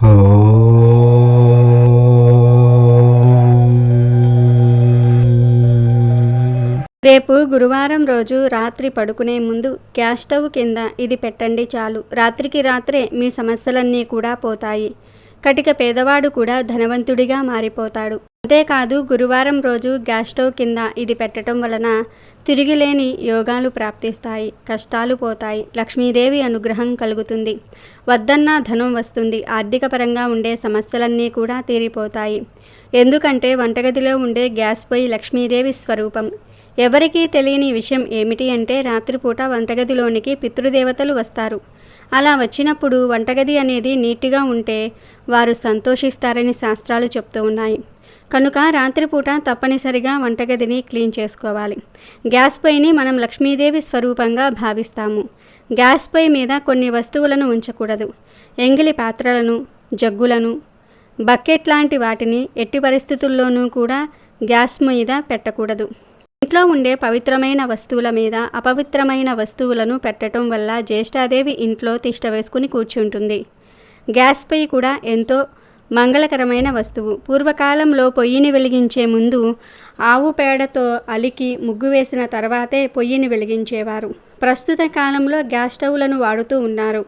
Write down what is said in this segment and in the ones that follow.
రేపు గురువారం రోజు రాత్రి పడుకునే ముందు గ్యాస్ స్టవ్ కింద ఇది పెట్టండి చాలు. రాత్రికి రాత్రే మీ సమస్యలన్నీ కూడా పోతాయి. కటిక పేదవాడు కూడా ధనవంతుడిగా మారిపోతాడు. అంతేకాదు గురువారం రోజు గ్యాస్ స్టవ్ కింద ఇది పెట్టడం వలన తిరిగిలేని యోగాలు ప్రాప్తిస్తాయి కష్టాలు పోతాయి లక్ష్మీదేవి అనుగ్రహం కలుగుతుంది. వద్దన్నా ధనం వస్తుంది ఆర్థిక పరంగా ఉండే సమస్యలన్నీ కూడా తీరిపోతాయి. ఎందుకంటే వంటగదిలో ఉండే గ్యాస్ పొయ్యి లక్ష్మీదేవి స్వరూపం. ఎవరికీ తెలియని విషయం ఏమిటి అంటే రాత్రిపూట వంటగదిలోనికి పితృదేవతలు వస్తారు. అలా వచ్చినప్పుడు వంటగది అనేది నీట్గా ఉంటే వారు సంతోషిస్తారని శాస్త్రాలు చెప్తూ ఉన్నాయి. కనుక రాత్రిపూట తప్పనిసరిగా వంటగదిని క్లీన్ చేసుకోవాలి. గ్యాస్ పొయ్యిని మనం లక్ష్మీదేవి స్వరూపంగా భావిస్తాము. గ్యాస్ పొయ్యి మీద కొన్ని వస్తువులను ఉంచకూడదు. ఎంగిలి పాత్రలను జగ్గులను బకెట్ లాంటి వాటిని ఎట్టి పరిస్థితుల్లోనూ కూడా గ్యాస్ మీద పెట్టకూడదు. ఇంట్లో ఉండే పవిత్రమైన వస్తువుల మీద అపవిత్రమైన వస్తువులను పెట్టడం వల్ల జ్యేష్ఠాదేవి ఇంట్లో తిష్ట వేసుకుని కూర్చుంటుంది. గ్యాస్ పొయ్యి కూడా ఎంతో మంగళకరమైన వస్తువు. పూర్వకాలంలో పొయ్యిని వెలిగించే ముందు ఆవు పేడతో అలికి ముగ్గు వేసిన తర్వాతే పొయ్యిని వెలిగించేవారు. ప్రస్తుత కాలంలో గ్యాస్ స్టవ్లను వాడుతూ ఉన్నారు.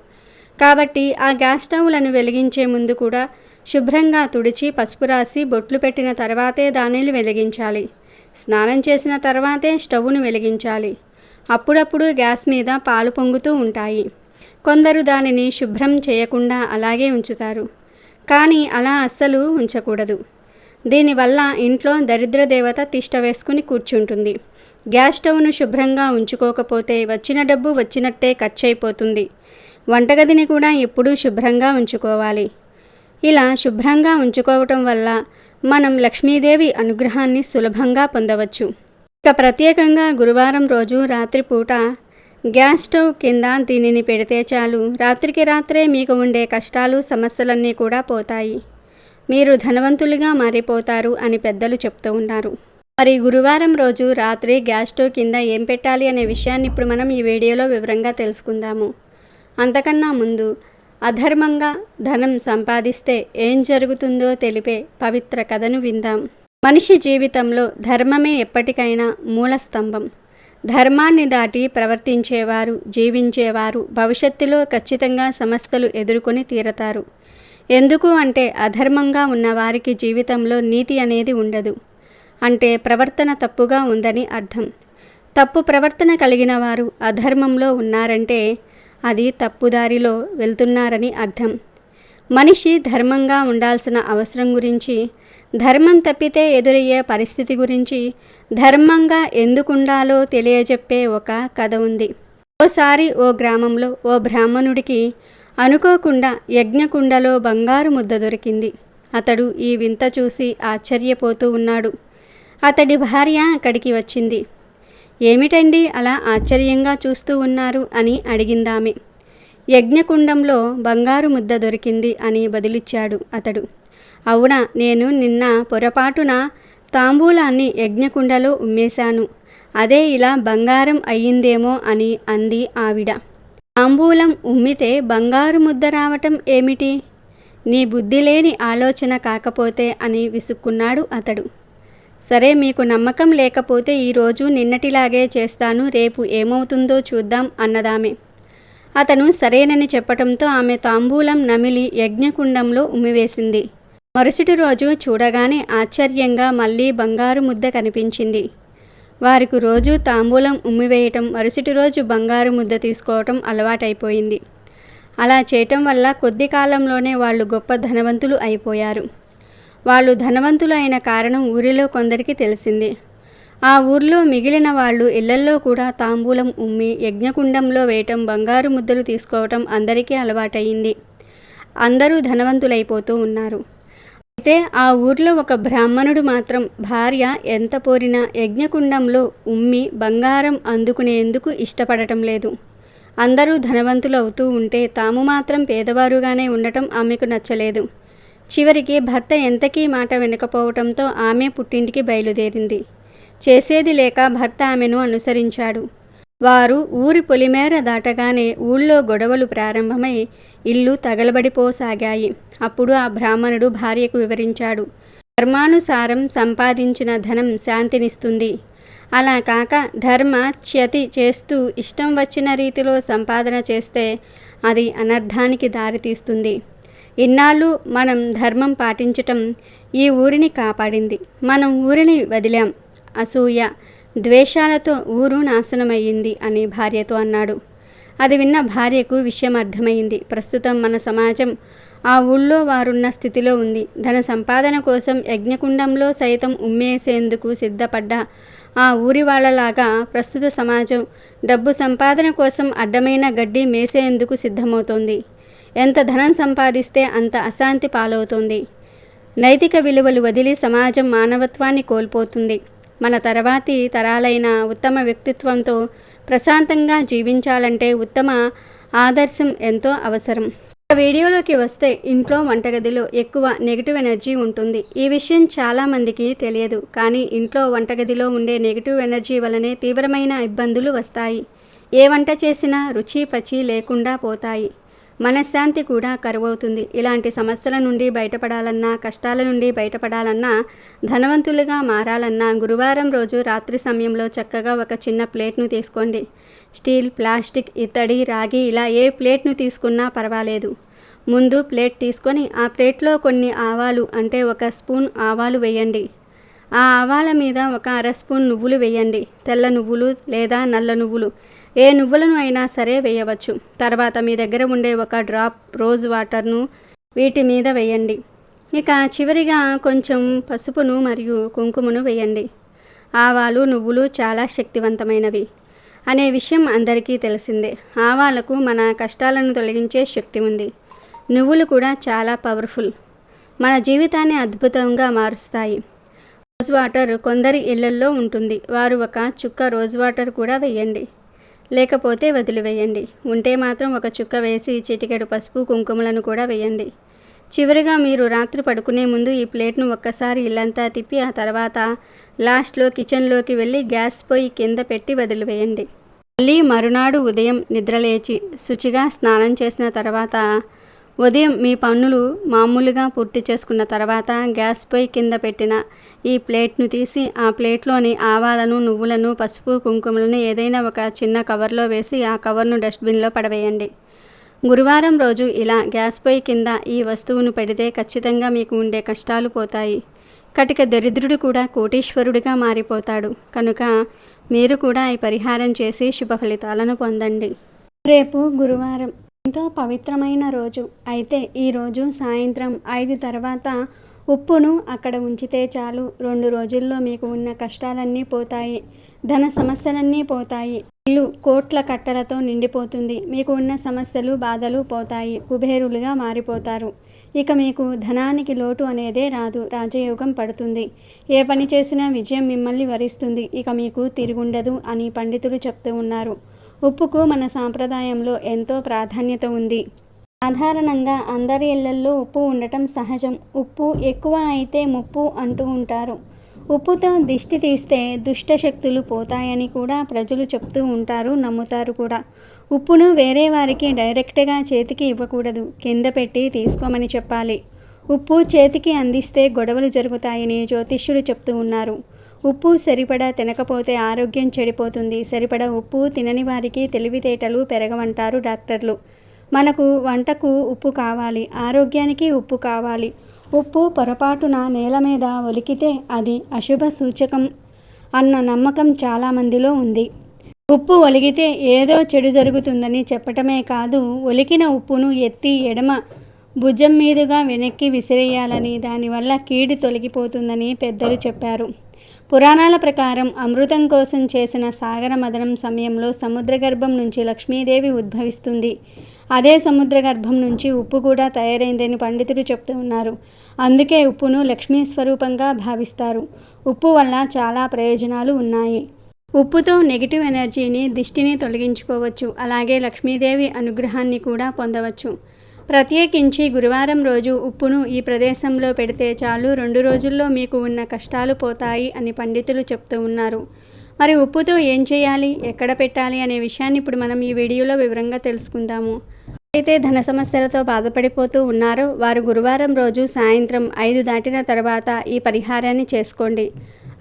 కాబట్టి ఆ గ్యాస్ స్టవ్లను వెలిగించే ముందు కూడా శుభ్రంగా తుడిచి పసుపు రాసి బొట్లు పెట్టిన తర్వాతే దానిని వెలిగించాలి. స్నానం చేసిన తర్వాతే స్టవ్ను వెలిగించాలి. అప్పుడప్పుడు గ్యాస్ మీద పాలు పొంగుతూ ఉంటాయి. కొందరు దానిని శుభ్రం చేయకుండా అలాగే ఉంచుతారు. కానీ అలా అస్సలు ఉంచకూడదు. దీనివల్ల ఇంట్లో దరిద్ర దేవత తిష్ట వేసుకుని కూర్చుంటుంది. గ్యాస్ స్టవ్ను శుభ్రంగా ఉంచుకోకపోతే వచ్చిన డబ్బు వచ్చినట్టే ఖర్చు అయిపోతుంది వంటగదిని కూడా ఎప్పుడూ శుభ్రంగా ఉంచుకోవాలి. ఇలా శుభ్రంగా ఉంచుకోవటం వల్ల మనం లక్ష్మీదేవి అనుగ్రహాన్ని సులభంగా పొందవచ్చు. ఇక ప్రత్యేకంగా గురువారం రోజు రాత్రిపూట గ్యాస్ స్టవ్ కింద దీనిని పెడితే చాలు. రాత్రికి రాత్రే మీకు ఉండే కష్టాలు సమస్యలన్నీ కూడా పోతాయి. మీరు ధనవంతులుగా మారిపోతారు అని పెద్దలు చెప్తూ ఉన్నారు. మరి గురువారం రోజు రాత్రి గ్యాస్ స్టవ్ కింద ఏం పెట్టాలి అనే విషయాన్ని ఇప్పుడు మనం ఈ వీడియోలో వివరంగా తెలుసుకుందాము. అంతకన్నా ముందు అధర్మంగా ధనం సంపాదిస్తే ఏం జరుగుతుందో తెలిపే పవిత్ర కథను విందాం. మనిషి జీవితంలో ధర్మమే ఎప్పటికైనా మూల స్తంభం. ధర్మాన్ని దాటి ప్రవర్తించేవారు జీవించేవారు భవిష్యత్తులో ఖచ్చితంగా సమస్యలు ఎదుర్కొని తీరతారు. ఎందుకు అంటే అధర్మంగా ఉన్న వారికి జీవితంలో నీతి అనేది ఉండదు. అంటే ప్రవర్తన తప్పుగా ఉందని అర్థం. తప్పు ప్రవర్తన కలిగిన వారు అధర్మంలో ఉన్నారంటే అది తప్పుదారిలో వెళ్తున్నారని అర్థం. మనిషి ధర్మంగా ఉండాల్సిన అవసరం గురించి ధర్మం తప్పితే ఎదురయ్యే పరిస్థితి గురించి ధర్మంగా ఎందుకుండాలో తెలియజెప్పే ఒక కథ ఉంది. ఓసారి ఓ గ్రామంలో ఓ బ్రాహ్మణుడికి అనుకోకుండా యజ్ఞకుండలో బంగారు ముద్ద దొరికింది. అతడు ఈ వింత చూసి ఆశ్చర్యపోతూ ఉన్నాడు. అతడి భార్య అక్కడికి వచ్చింది. ఏమిటండి అలా ఆశ్చర్యంగా చూస్తూ ఉన్నారు? అని అడిగిందామె. యజ్ఞకుండంలో బంగారు ముద్ద దొరికింది అని బదులిచ్చాడు అతడు. అవునా నేను నిన్న పొరపాటున తాంబూలాన్ని యజ్ఞకుండలో ఉమ్మేశాను. అదే ఇలా బంగారం అయ్యిందేమో అని అంది ఆవిడ. తాంబూలం ఉమ్మితే బంగారు ముద్ద రావటం ఏమిటి? నీ బుద్ధి లేని ఆలోచన కాకపోతే అని విసుక్కున్నాడు అతడు. సరే మీకు నమ్మకం లేకపోతే ఈరోజు నిన్నటిలాగే చేస్తాను రేపు ఏమవుతుందో చూద్దాం అన్నదామే. అతను సరేనని చెప్పటంతో ఆమె తాంబూలం నమిలి యజ్ఞకుండంలో ఉమ్మివేసింది. మరుసటి రోజు చూడగానే ఆశ్చర్యంగా మళ్ళీ బంగారు ముద్ద కనిపించింది. వారికి రోజు తాంబూలం ఉమ్మివేయటం మరుసటి రోజు బంగారు ముద్ద తీసుకోవటం అలవాటైపోయింది. అలా చేయటం వల్ల కొద్ది కాలంలోనే వాళ్ళు గొప్ప ధనవంతులు అయిపోయారు. వాళ్ళు ధనవంతులు అయిన కారణం ఊరిలో కొందరికి తెలిసింది. ఆ ఊర్లో మిగిలిన వాళ్ళు ఇళ్ళల్లో కూడా తాంబూలం ఉమ్మి యజ్ఞకుండంలో వేయటం బంగారు ముద్దలు తీసుకోవటం అందరికీ అలవాటయింది. అందరూ ధనవంతులైపోతూ ఉన్నారు. అయితే ఆ ఊర్లో ఒక బ్రాహ్మణుడు మాత్రం భార్య ఎంత పోరినా యజ్ఞకుండంలో ఉమ్మి బంగారం అందుకునేందుకు ఇష్టపడటం లేదు. అందరూ ధనవంతులు అవుతూ ఉంటే తాము మాత్రం పేదవారుగానే ఉండటం ఆమెకు నచ్చలేదు. చివరికి భర్త ఎంతకీ మాట వినకపోవటంతో ఆమె పుట్టింటికి బయలుదేరింది. చేసేది లేక భర్త ఆమెను అనుసరించాడు. వారు ఊరి పొలిమేర దాటగానే ఊళ్ళో గొడవలు ప్రారంభమై ఇల్లు తగలబడిపోసాగాయి. అప్పుడు ఆ బ్రాహ్మణుడు భార్యకు వివరించాడు. ధర్మానుసారం సంపాదించిన ధనం శాంతినిస్తుంది. అలా కాక ధర్మ చ్యతి చేస్తూ ఇష్టం వచ్చిన రీతిలో సంపాదన చేస్తే అది అనర్థానికి దారితీస్తుంది. ఇన్నాళ్ళు మనం ధర్మం పాటించటం ఈ ఊరిని కాపాడింది. మనం ఊరిని వదిలాం. అసూయ ద్వేషాలతో ఊరు నాశనమయ్యింది అని భార్యతో అన్నాడు. అది విన్న భార్యకు విషయం అర్థమైంది ప్రస్తుతం మన సమాజం ఆ ఊళ్ళో వారున్న స్థితిలో ఉంది. ధన సంపాదన కోసం యజ్ఞకుండంలో సైతం ఉమ్మేసేందుకు సిద్ధపడ్డ ఆ ఊరి వాళ్ళలాగా ప్రస్తుత సమాజం డబ్బు సంపాదన కోసం అడ్డమైన గడ్డి మేసేందుకు సిద్ధమవుతోంది. ఎంత ధనం సంపాదిస్తే అంత అశాంతి పాలవుతోంది. నైతిక విలువలు వదిలి సమాజం మానవత్వాన్ని కోల్పోతుంది. మన తర్వాతి తరాలైన ఉత్తమ వ్యక్తిత్వంతో ప్రశాంతంగా జీవించాలంటే ఉత్తమ ఆదర్శం ఎంతో అవసరం. వీడియోలోకి వస్తే ఇంట్లో వంటగదిలో ఎక్కువ నెగిటివ్ ఎనర్జీ ఉంటుంది. ఈ విషయం చాలామందికి తెలియదు. కానీ ఇంట్లో వంటగదిలో ఉండే నెగిటివ్ ఎనర్జీ వలనే తీవ్రమైన ఇబ్బందులు వస్తాయి. ఏ వంట చేసినా రుచి పచి లేకుండా పోతాయి. మనశ్శాంతి కూడా కరువవుతుంది. ఇలాంటి సమస్యల నుండి బయటపడాలన్నా కష్టాల నుండి బయటపడాలన్నా ధనవంతులుగా మారాలన్నా గురువారం రోజు రాత్రి సమయంలో చక్కగా ఒక చిన్న ప్లేట్ను తీసుకోండి. స్టీల్ ప్లాస్టిక్ ఇత్తడి రాగి ఇలా ఏ ప్లేట్ను తీసుకున్నా పర్వాలేదు. ముందు ప్లేట్ తీసుకొని ఆ ప్లేట్లో కొన్ని ఆవాలు అంటే ఒక స్పూన్ ఆవాలు వేయండి. ఆ ఆవాల మీద ఒక అర స్పూన్ నువ్వులు వేయండి. తెల్ల నువ్వులు లేదా నల్ల నువ్వులు. ఏ నువ్వులను అయినా సరే వేయవచ్చు. తర్వాత మీ దగ్గర ఉండే ఒక డ్రాప్ రోజ్ వాటర్ను వీటి మీద వేయండి. ఇక చివరిగా కొంచెం పసుపును మరియు కుంకుమను వేయండి. ఆవాలు నువ్వులు చాలా శక్తివంతమైనవి అనే విషయం అందరికీ తెలిసిందే. ఆవాలకు మన కష్టాలను తొలగించే శక్తి ఉంది. నువ్వులు కూడా చాలా పవర్ఫుల్. మన జీవితాన్ని అద్భుతంగా మారుస్తాయి. రోజ్ వాటర్ కొందరి ఇళ్ళల్లో ఉంటుంది. వారు ఒక చుక్క రోజ్ వాటర్ కూడా వేయండి. లేకపోతే వదిలివేయండి. ఉంటే మాత్రం ఒక చుక్క వేసి చిటికెడు పసుపు కుంకుమలను కూడా వేయండి. చివరిగా మీరు రాత్రి పడుకునే ముందు ఈ ప్లేట్ను ఒక్కసారి ఇల్లంతా తిప్పి ఆ తర్వాత లాస్ట్లో కిచెన్లోకి వెళ్ళి గ్యాస్ పొయ్యి కింద పెట్టి వదిలివేయండి. మళ్ళీ మరునాడు ఉదయం నిద్రలేచి శుచిగా స్నానం చేసిన తర్వాత ఉదయం మీ పన్నులు మామూలుగా పూర్తి చేసుకున్న తర్వాత గ్యాస్ పొయ్యి కింద పెట్టిన ఈ ప్లేట్ను తీసి ఆ ప్లేట్లోని ఆవాలను నువ్వులను పసుపు కుంకుమలను ఏదైనా ఒక చిన్న కవర్లో వేసి ఆ కవర్ను డస్ట్బిన్లో పడవేయండి. గురువారం రోజు ఇలా గ్యాస్ పొయ్యి కింద ఈ వస్తువును పెడితే ఖచ్చితంగా మీకు ఉండే కష్టాలు పోతాయి. కటిక దరిద్రుడు కూడా కోటీశ్వరుడిగా మారిపోతాడు. కనుక మీరు కూడా ఈ పరిహారం చేసి శుభ ఫలితాలను పొందండి. రేపు గురువారం ఎంతో పవిత్రమైన రోజు. అయితే ఈరోజు సాయంత్రం ఐదు తర్వాత ఉప్పును అక్కడ ఉంచితే చాలు. రెండు రోజుల్లో మీకు ఉన్న కష్టాలన్నీ పోతాయి. ధన సమస్యలన్నీ పోతాయి. ఇల్లు కోట్ల కట్టలతో నిండిపోతుంది. మీకు ఉన్న సమస్యలు బాధలు పోతాయి. కుబేరులుగా మారిపోతారు. ఇక మీకు ధనానికి లోటు అనేదే రాదు. రాజయోగం పడుతుంది. ఏ పని చేసినా విజయం మిమ్మల్ని వరిస్తుంది. ఇక మీకు తిరుగుండదు అని పండితులు చెప్తూ ఉన్నారు. ఉప్పుకు మన సాంప్రదాయంలో ఎంతో ప్రాధాన్యత ఉంది. సాధారణంగా అందరి ఇళ్ళల్లో ఉప్పు ఉండటం సహజం. ఉప్పు ఎక్కువ అయితే ముప్పు అంటూ ఉంటారు. ఉప్పుతో దిష్టి తీస్తే దుష్ట శక్తులు పోతాయని కూడా ప్రజలు చెప్తూ ఉంటారు నమ్ముతారు కూడా. ఉప్పును వేరే వారికి డైరెక్ట్గా చేతికి ఇవ్వకూడదు. కింద పెట్టి తీసుకోమని చెప్పాలి. ఉప్పు చేతికి అందిస్తే గొడవలు జరుగుతాయని జ్యోతిష్యులు చెప్తూ ఉన్నారు. ఉప్పు సరిపడా తినకపోతే ఆరోగ్యం చెడిపోతుంది. సరిపడా ఉప్పు తినని వారికి తెలివితేటలు పెరగమంటారు డాక్టర్లు. మనకు వంటకు ఉప్పు కావాలి ఆరోగ్యానికి ఉప్పు కావాలి. ఉప్పు పొరపాటున నేల మీద ఒలికితే అది అశుభ సూచకం అన్న నమ్మకం చాలామందిలో ఉంది. ఉప్పు ఒలిగితే ఏదో చెడు జరుగుతుందని చెప్పటమే కాదు ఒలికిన ఉప్పును ఎత్తి ఎడమ భుజం మీదుగా వెనక్కి విసిరేయాలని దానివల్ల కీడు తొలగిపోతుందని పెద్దలు చెప్పారు. పురాణాల ప్రకారం అమృతం కోసం చేసిన సాగర మదనం సమయంలో సముద్ర గర్భం నుంచి లక్ష్మీదేవి ఉద్భవిస్తుంది. అదే సముద్ర గర్భం నుంచి ఉప్పు కూడా తయారైందని పండితులు చెప్తూ ఉన్నారు. అందుకే ఉప్పును లక్ష్మీ స్వరూపంగా భావిస్తారు. ఉప్పు వల్ల చాలా ప్రయోజనాలు ఉన్నాయి. ఉప్పుతో నెగిటివ్ ఎనర్జీని దిష్టిని తొలగించుకోవచ్చు. అలాగే లక్ష్మీదేవి అనుగ్రహాన్ని కూడా పొందవచ్చు. ప్రత్యేకించి గురువారం రోజు ఉప్పును ఈ ప్రదేశంలో పెడితే చాలు రెండు రోజుల్లో మీకు ఉన్న కష్టాలు పోతాయి అని పండితులు చెప్తూ ఉన్నారు. మరి ఉప్పుతో ఏం చేయాలి? ఎక్కడ పెట్టాలి? అనే విషయాన్ని ఇప్పుడు మనం ఈ వీడియోలో వివరంగా తెలుసుకుందాము. అయితే ధన సమస్యలతో బాధపడిపోతూ ఉన్నారో వారు గురువారం రోజు సాయంత్రం ఐదు దాటిన తర్వాత ఈ పరిహారాన్ని చేసుకోండి.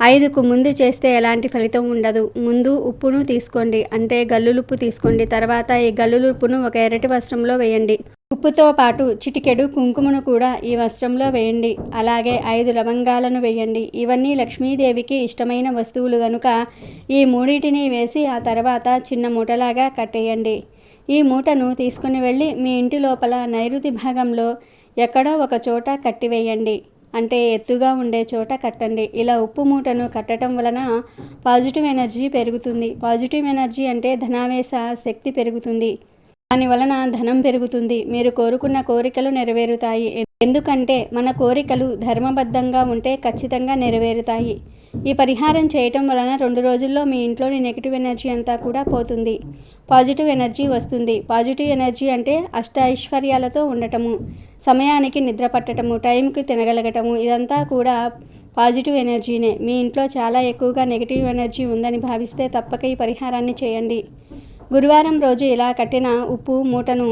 ఐదుకు ముందు చేస్తే ఎలాంటి ఫలితం ఉండదు. ముందు ఉప్పును తీసుకోండి. అంటే గల్లులుప్పు తీసుకోండి. తర్వాత ఈ గల్లులుప్పును ఒక ఎరటి వస్త్రంలో వేయండి. ఉప్పుతో పాటు చిటికెడు కుంకుమను కూడా ఈ వస్త్రంలో వేయండి. అలాగే ఐదు లవంగాలను వేయండి. ఇవన్నీ లక్ష్మీదేవికి ఇష్టమైన వస్తువులు గనుక ఈ మూడింటిని వేసి ఆ తర్వాత చిన్న మూటలాగా కట్టేయండి. ఈ మూటను తీసుకుని వెళ్ళి మీ ఇంటి లోపల నైరుతి భాగంలో ఎక్కడో ఒక చోట కట్టివేయండి. అంటే ఎత్తుగా ఉండే చోట కట్టండి. ఇలా ఉప్పు మూటను కట్టడం వలన పాజిటివ్ ఎనర్జీ పెరుగుతుంది. పాజిటివ్ ఎనర్జీ అంటే ధనావేశ శక్తి పెరుగుతుంది. దాని వలన ధనం పెరుగుతుంది. మీరు కోరుకున్న కోరికలు నెరవేరుతాయి. ఎందుకంటే మన కోరికలు ధర్మబద్ధంగా ఉంటే ఖచ్చితంగా నెరవేరుతాయి. ఈ పరిహారం చేయటం వలన రెండు రోజుల్లో మీ ఇంట్లోని నెగిటివ్ ఎనర్జీ అంతా కూడా పోతుంది. పాజిటివ్ ఎనర్జీ వస్తుంది. పాజిటివ్ ఎనర్జీ అంటే అష్ట ఐశ్వర్యాలతో ఉండటము సమయానికి నిద్ర పట్టటము టైంకి తినగలగటము ఇదంతా కూడా పాజిటివ్ ఎనర్జీనే. మీ ఇంట్లో చాలా ఎక్కువగా నెగిటివ్ ఎనర్జీ ఉందని భావిస్తే తప్పక ఈ పరిహారాన్ని చేయండి. గురువారం రోజు ఇలా కట్టిన ఉప్పు మూటను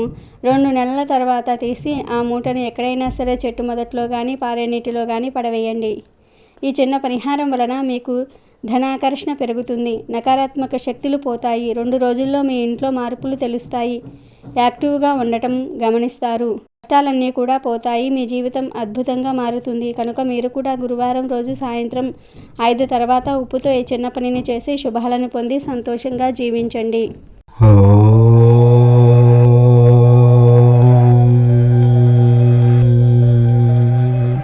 రెండు నెలల తర్వాత తీసి ఆ మూటను ఎక్కడైనా సరే చెట్టు మొదట్లో కానీ పారే నీటిలో కానీ పడవేయండి. ఈ చిన్న పరిహారం వలన మీకు ధనాకర్షణ పెరుగుతుంది. నకారాత్మక శక్తులు పోతాయి. రెండు రోజుల్లో మీ ఇంట్లో మార్పులు తెలుస్తాయి. యాక్టివ్గా ఉండటం గమనిస్తారు. కష్టాలన్నీ కూడా పోతాయి. మీ జీవితం అద్భుతంగా మారుతుంది. కనుక మీరు కూడా గురువారం రోజు సాయంత్రం ఐదు తర్వాత ఉప్పుతో ఈ చిన్న పనిని చేసి శుభాలను పొంది సంతోషంగా జీవించండి. Oh.